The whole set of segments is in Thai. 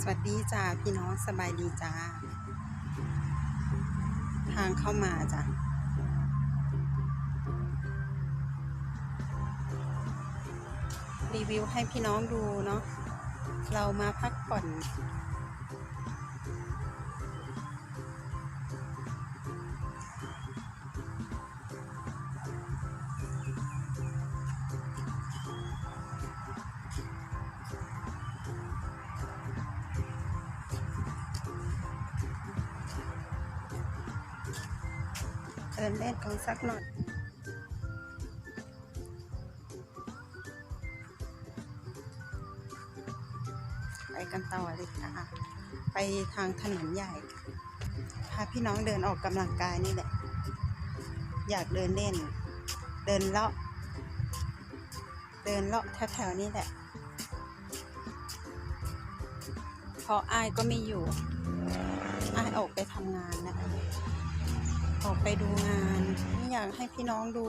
สวัสดีจ้าพี่น้องสบายดีจ้า ทางเข้ามาจ้ะรีวิวให้พี่น้องดูเนาะเรามาพักผ่อน ดินเล่นกันสักหน่อย ไปกันต่อเลยค่ะ ไปทางถนนใหญ่พาพี่น้องเดินออกกำลังกายนี่แหละ อยากเดินเล่น เดินเลาะ เดินเลาะแถวๆนี้แหละเพราะอายก็ไม่อยู่ อายออกไปทำงานนะคะ ออกไปดูงานอยากให้พี่น้องดู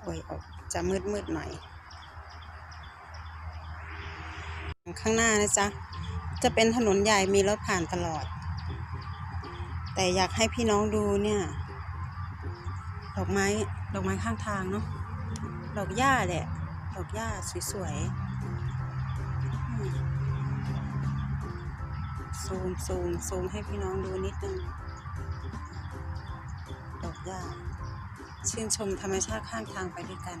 โอ้ยออกจะมืดมืดๆหน่อย ข้างหน้านะจ๊ะ จะเป็นถนนใหญ่มีรถผ่านตลอด แต่อยากให้พี่น้องดูเนี่ย ดอกไม้ ดอกไม้ข้างทางเนาะ ดอกหญ้าแหละ ดอกหญ้าสวยๆ ซูมซูมซูมให้พี่น้องดูนิดนึงดอกหญ้าชื่นชมธรรมชาติข้างทางไปด้วยกัน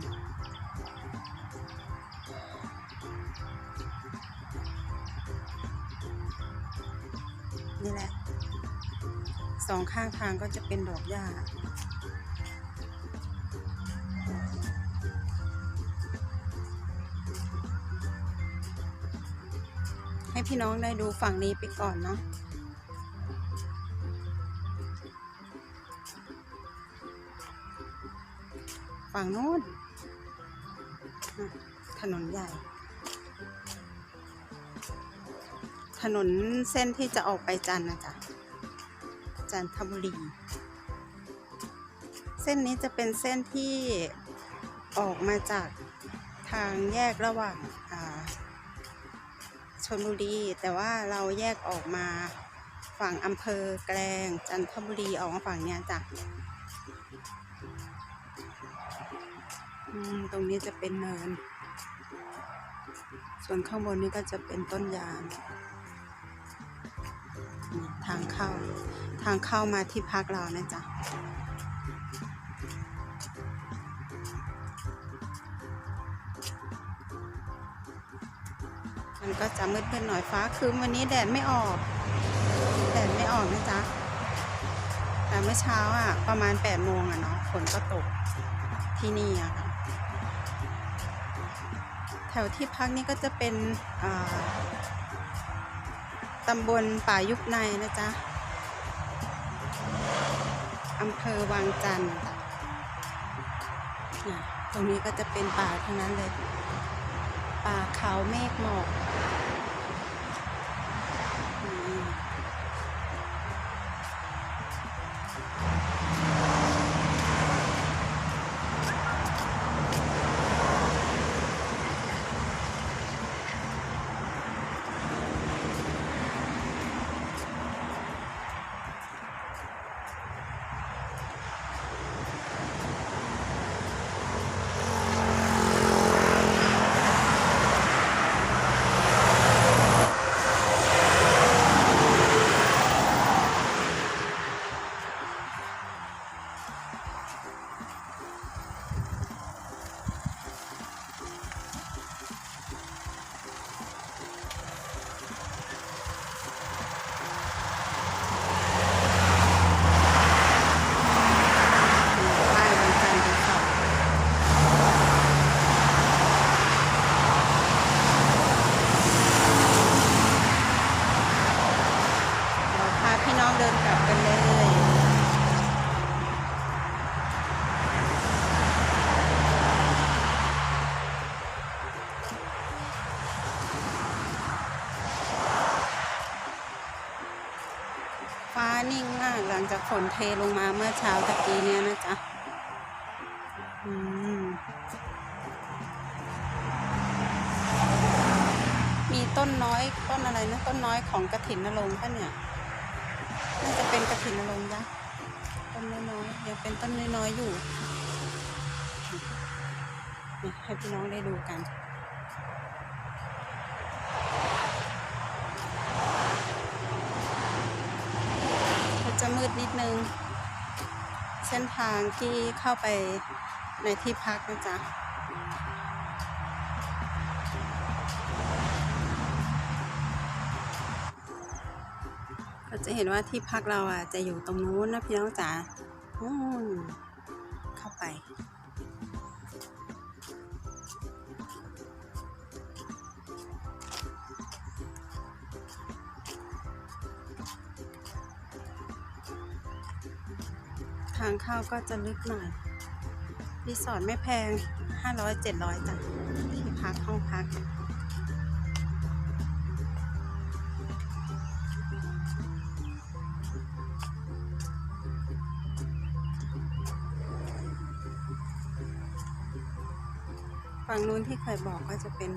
นี่แหละสองข้างทางก็จะเป็นดอกหญ้า พี่น้องได้ดูฝั่งนี้ไปก่อนเนาะฝั่งโน้นถนนใหญ่ ถนนเส้นที่จะออกไปจันนะจ๊ะจันทบุรี เส้นนี้จะเป็นเส้นที่ออกมาจากทางแยกระหว่าง นบุรี แต่ว่าเราแยกออกมาฝั่งอำเภอแกลงจันทบุรีออกมาฝั่งเนี้ยจ้ะตรงนี้จะเป็นเนิน ส่วนข้างบนนี้ก็จะเป็นต้นยางทางเข้า ทางเข้ามาที่พักเรานะจ๊ะ มันก็จะมืดๆหน่อยฟ้าคืมวันนี้แดดไม่ออก แดดไม่ออกนะจ๊ะ แต่เมื่อเช้าอะ ประมาณ8ปดโมงอะเนาะฝนก็ตกที่นี่อะค่ะ แถวที่พักนี่ก็จะเป็นอ่าตำบลป่ายุบในนะจ๊ะอำเภอวังจันทร์ตรงนี้ก็จะเป็นป่าทั้งนั้นเลย ป่าเขาเมฆหมอก ฟ้านิ่งมากหลังจากฝนเทลงมาเมื่อเช้าตะกี้เนี่ยนะจ๊ะอืมต้นน้อยต้นอะไรนะ ต้นน้อยของกระถินนรงค์ปะเนี่ยน่าจะเป็นกระถินนรงค์นะต้นน้อยๆยังเป็นต้นน้อยๆอยู่ ให้พี่น้องได้ดูกัน จะมืดนิดนึง เส้นทางที่เข้าไปในที่พักนะจ๊ะก็จะเห็นว่าที่พักเราอะจะอยู่ตรงนู้นนะพี่น้องจ๋าอืมเข้าางเข้าก็จะลึกหน่อย รีสอร์ทไม่แพง 500 700จ้ะที่พักห้องพักฝั่งนู้นที่เคยบอกก็จะเป็น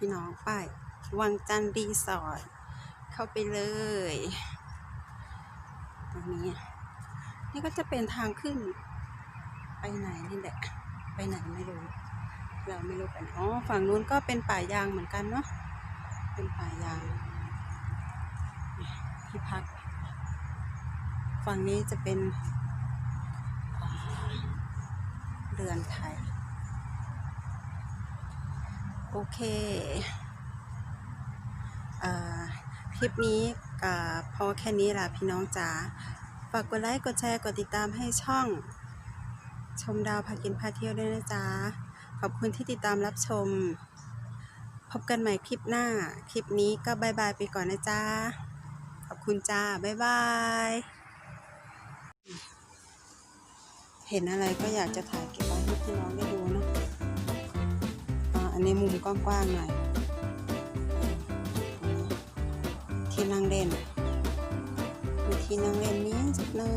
พี่น้องป้ายวังจันทร์รีสอร์ทเข้าไปเลย ตรงนี้ นี่ก็จะเป็นทางขึ้น ไปไหนนี่แหละ ไปไหนไม่รู้ เราไม่รู้ไปไหนอ๋อฝั่งนู้นก็เป็นป่ายางเหมือนกันเนาะเป็นป่ายาง ที่พัก ฝั่งนี้จะเป็นเรือนไทย โอเคเอ่อคลิปนี้ก็พอแค่นี้ล่ะพี่น้องจ๋าฝากกดไลค์กดแชร์กดติดตามให้ช่อง ชมดาวพากินพาเที่ยวด้วยนะจ๊ะขอบคุณที่ติดตามรับชม พบกันใหม่คลิปหน้า คลิปนี้ก็บายบายไปก่อนนะจ๊ะขอบคุณจ้าบายบายเห็นอะไรก็อยากจะถ่ายเก็บไว้ให้พี่น้องได้ ดูนะอ่าอันมุมกว้างๆหน่อย ที่นั่งเล่นมีที่นั่งเล่นนี้จุดหนึ่ง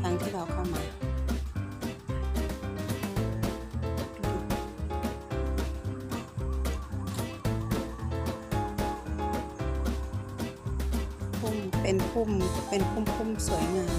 ทางที่เราเข้ามาพุ่มเป็นพุ่มเป็นพุ่มพุ่มสวยงาม